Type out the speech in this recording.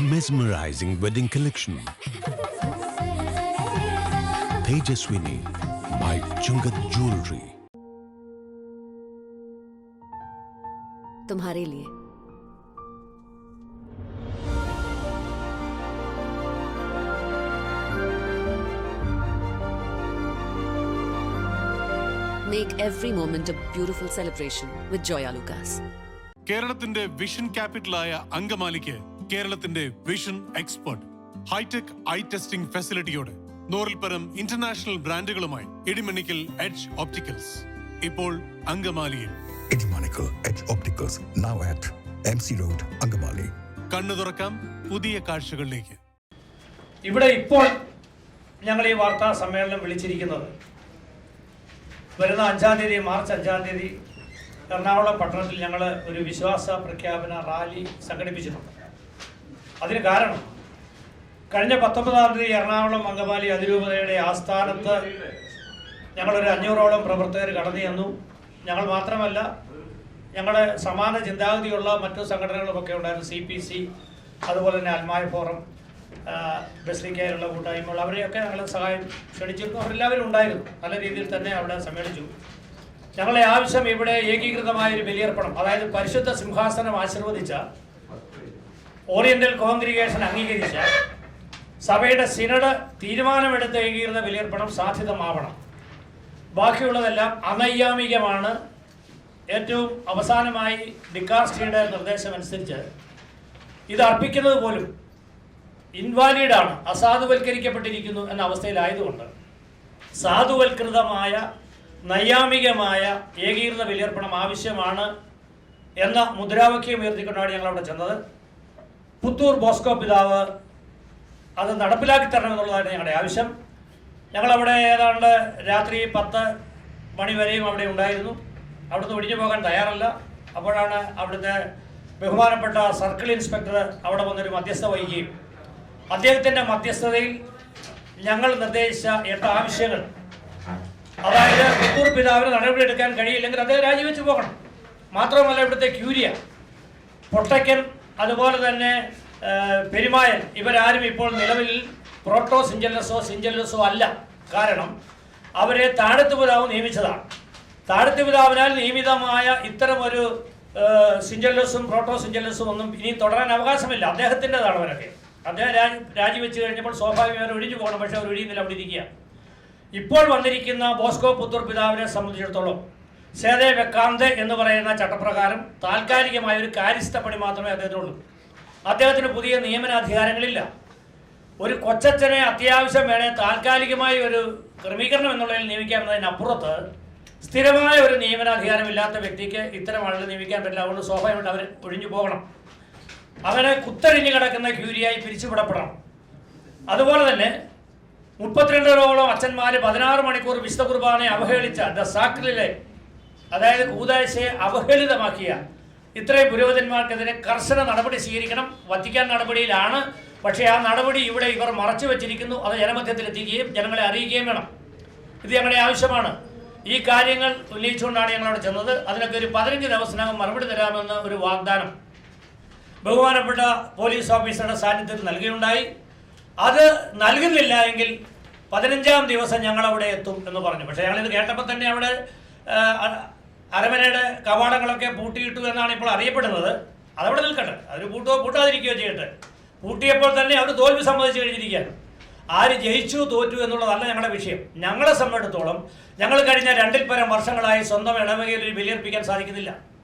Mesmerizing wedding collection. Tejaswini by Chungat Jewelry. तुम्हारे लिए Make every moment a beautiful celebration with Joya Lucas. കേരളത്തിന്റെ vision ക്യാപിറ്റലായ അങ്കമാലിക്ക് കേരളത്തിന്റെ vision expert hitech eye testing ഫെസിലിറ്റിയോടെ നൂറിൽ പരം ഇന്റർനാഷണൽ ബ്രാൻഡുകളുമായി ഇടിമണിക്കൽ എഡ്ജ് ഓപ്റ്റിക്കൽസ് ഇപ്പോൾ അങ്കമാലിയിൽ. Edge opticals now at at MC Road, Angamali. കണ്ണു തുറക്കാം പുതിയ കാഴ്ചകളിലേക്ക്. ഇവിടെ ഇപ്പോൾ ഞങ്ങൾ ഈ വാർത്താ സമ്മേളനം വിളിച്ചിരിക്കുന്നത്. വരുന്ന അഞ്ചാം തീയതി മാർച്ച് അഞ്ചാം തീയതി എറണാകുളം പട്ടണത്തിൽ ഞങ്ങൾ ഒരു വിശ്വാസ പ്രഖ്യാപന റാലി സംഘടിപ്പിച്ചിട്ടുണ്ട്. അതിന് കാരണം കഴിഞ്ഞ പത്തൊമ്പതാം തീയതി എറണാകുളം അങ്കമാലി അതിരൂപതയുടെ ആസ്ഥാനത്ത് ഞങ്ങളൊരു അഞ്ഞൂറോളം പ്രവർത്തകർ കടന്നു ചെന്നു. ഞങ്ങൾ മാത്രമല്ല ഞങ്ങളുടെ സമാന ചിന്താഗതിയുള്ള മറ്റു സംഘടനകളുമൊക്കെ ഉണ്ടായിരുന്നു സി പി സി അതുപോലെ തന്നെ അൽമായ ഫോറം ബസ്ലിക്കയിലുള്ള കൂട്ടായ്മകൾ അവരെയൊക്കെ ഞങ്ങൾ സഹായം ക്ഷണിച്ചിരുന്നു. അവരെല്ലാവരും ഉണ്ടായിരുന്നു നല്ല രീതിയിൽ തന്നെ അവിടെ സമ്മേളിച്ചു. ഞങ്ങളെ ആവശ്യം ഇവിടെ ഏകീകൃതമായ ഒരു ബലിയർപ്പണം അതായത് പരിശുദ്ധ സിംഹാസനം ആശീർവദിച്ച ഓറിയന്റൽ കോൺഗ്രിഗേഷൻ അംഗീകരിച്ച സഭയുടെ സിനഡ് തീരുമാനമെടുത്ത് ഏകീകൃത വിലയർപ്പണം സാധ്യതമാവണം. ബാക്കിയുള്ളതെല്ലാം അനൈയാമികമാണ്. ഏറ്റവും അവസാനമായി ഡിക്കാസ്റ്റിയുടെ നിർദ്ദേശമനുസരിച്ച് ഇത് അർപ്പിക്കുന്നത് പോലും ഇൻവാലിഡാണ് അസാധുവൽക്കരിക്കപ്പെട്ടിരിക്കുന്നു എന്ന അവസ്ഥയിലായതുകൊണ്ട് സാധുവൽകൃതമായ നൈയാമികമായ ഏകീകൃത ബലിയർപ്പണം ആവശ്യമാണ് എന്ന മുദ്രാവാക്യം ഉയർത്തിക്കൊണ്ടാണ് ഞങ്ങൾ അവിടെ ചെന്നത്. പുത്തൂർ ബോസ്കോ പിതാവ് അത് നടപ്പിലാക്കി തരണം എന്നുള്ളതാണ് ഞങ്ങളുടെ ആവശ്യം. ഞങ്ങളവിടെ ഏതാണ്ട് രാത്രി പത്ത് മണിവരെയും അവിടെ ഉണ്ടായിരുന്നു. അവിടുന്ന് ഒഴിഞ്ഞു പോകാൻ തയ്യാറല്ല. അപ്പോഴാണ് അവിടുത്തെ ബഹുമാനപ്പെട്ട സർക്കിൾ ഇൻസ്പെക്ടർ അവിടെ വന്നൊരു മധ്യസ്ഥ വഹിക്കുകയും അദ്ദേഹത്തിന്റെ മധ്യസ്ഥതയിൽ ഞങ്ങൾ നിർദ്ദേശിച്ച എട്ട് ആവശ്യങ്ങൾ. അതായത് പുത്തൂർ പിതാവിന് നടപടിയെടുക്കാൻ കഴിയില്ലെങ്കിൽ അദ്ദേഹം രാജിവെച്ച് പോകണം. മാത്രമല്ല ഇവിടുത്തെ ക്യൂരിയ പൊട്ടയ്ക്കൻ അതുപോലെ തന്നെ പെരുമായൻ ഇവരാരും ഇപ്പോൾ നിലവിൽ പ്രോട്ടോ സിഞ്ചല്ലസോ സിഞ്ചല്ലസോ അല്ല. കാരണം അവരെ താഴത്ത് പിതാവ് നിയമിച്ചതാണ്. താഴത്ത് പിതാവിനാൽ നിയമിതമായ ഇത്തരമൊരു സിഞ്ചലസും പ്രോട്ടോ സിഞ്ചല്ലസും ഒന്നും ഇനി തുടരാൻ അവകാശമില്ല. അദ്ദേഹത്തിന്റെതാണ് അവരൊക്കെ. അദ്ദേഹം രാജി രാജിവെച്ച് കഴിഞ്ഞപ്പോൾ സ്വാഭാവികമായി ഒഴിഞ്ഞു പോകണം. പക്ഷേ അവർ ഒഴിയുന്നില്ല. അവിടെ ഇരിക്കുക ഇപ്പോൾ വന്നിരിക്കുന്ന ബോസ്കോ പുത്തൂർ പിതാവിനെ സംബന്ധിച്ചിടത്തോളം സേതേ വെക്കാന്ത് എന്ന് പറയുന്ന ചട്ടപ്രകാരം താൽക്കാലികമായ ഒരു കാര്യസ്ഥ പണി മാത്രമേ അദ്ദേഹത്തിനുള്ളൂ. അദ്ദേഹത്തിന് പുതിയ നിയമനാധികാരങ്ങളില്ല. ഒരു കൊച്ചച്ഛനെ അത്യാവശ്യം വേണേൽ താൽക്കാലികമായി ഒരു ക്രമീകരണം എന്നുള്ളതിൽ നിയമിക്കാമെന്നതിനപ്പുറത്ത് സ്ഥിരമായ ഒരു നിയമനാധികാരമില്ലാത്ത വ്യക്തിക്ക് ഇത്തരം ആളുകൾ നിയമിക്കാൻ പറ്റില്ല. അതുകൊണ്ട് സ്വാഭാവികമായിട്ട് അവർ ഒഴിഞ്ഞു പോകണം. അവരെ കുത്തരിഞ്ഞു കിടക്കുന്ന ക്യൂരിയായി പിരിച്ചുവിടപ്പെടണം. അതുപോലെ തന്നെ മുപ്പത്തിരണ്ടോളം അച്ഛന്മാർ പതിനാറ് മണിക്കൂർ വിശുദ്ധ കുർബാനെ അവഹേളിച്ച ദ സാക്രിലെ അതായത് കൂതാശയെ അവഹേളിതമാക്കിയ ഇത്രയും പുരോഹിതന്മാർക്കെതിരെ കർശന നടപടി സ്വീകരിക്കണം. വത്തിക്കാൻ നടപടിയിലാണ്. പക്ഷേ ആ നടപടി ഇവിടെ ഇവർ മറച്ചു വച്ചിരിക്കുന്നു. അത് ജനമധ്യത്തിൽ എത്തിക്കുകയും ജനങ്ങളെ അറിയിക്കുകയും വേണം. ഇത് ഞങ്ങളുടെ ആവശ്യമാണ്. ഈ കാര്യങ്ങൾ ഉന്നയിച്ചുകൊണ്ടാണ് ഞങ്ങളവിടെ ചെന്നത്. അതിനൊക്കെ ഒരു പതിനഞ്ച് ദിവസത്തിനകം മറുപടി തരാമെന്ന് ഒരു വാഗ്ദാനം ബഹുമാനപ്പെട്ട പോലീസ് ഓഫീസറുടെ സാന്നിധ്യത്തിൽ നൽകിയുണ്ടായി. അത് നൽകുന്നില്ല എങ്കിൽ പതിനഞ്ചാം ദിവസം ഞങ്ങൾ അവിടെ എത്തും എന്ന് പറഞ്ഞു. പക്ഷേ ഞങ്ങളിത് കേട്ടപ്പോൾ തന്നെ അവിടെ അരമനയുടെ കവാടങ്ങളൊക്കെ പൂട്ടിയിട്ടു എന്നാണ് ഇപ്പോൾ അറിയപ്പെടുന്നത്. അതവിടെ നിൽക്കട്ടെ. അവർ പൂട്ടോ പൂട്ടാതിരിക്കുകയോ ചെയ്യട്ടെ. പൂട്ടിയപ്പോൾ തന്നെ അവർ തോൽവി സമ്മതിച്ചു കഴിഞ്ഞിരിക്കുകയാണ്. ആര് ജയിച്ചു തോറ്റു എന്നുള്ളതല്ല ഞങ്ങളുടെ വിഷയം. ഞങ്ങളെ സംബന്ധിച്ചിടത്തോളം ഞങ്ങൾ കഴിഞ്ഞ രണ്ടിൽ പരം വർഷങ്ങളായി സ്വന്തം ഇടവകയിൽ ഒരു ബലിയർപ്പിക്കാൻ സാധിക്കുന്നില്ല.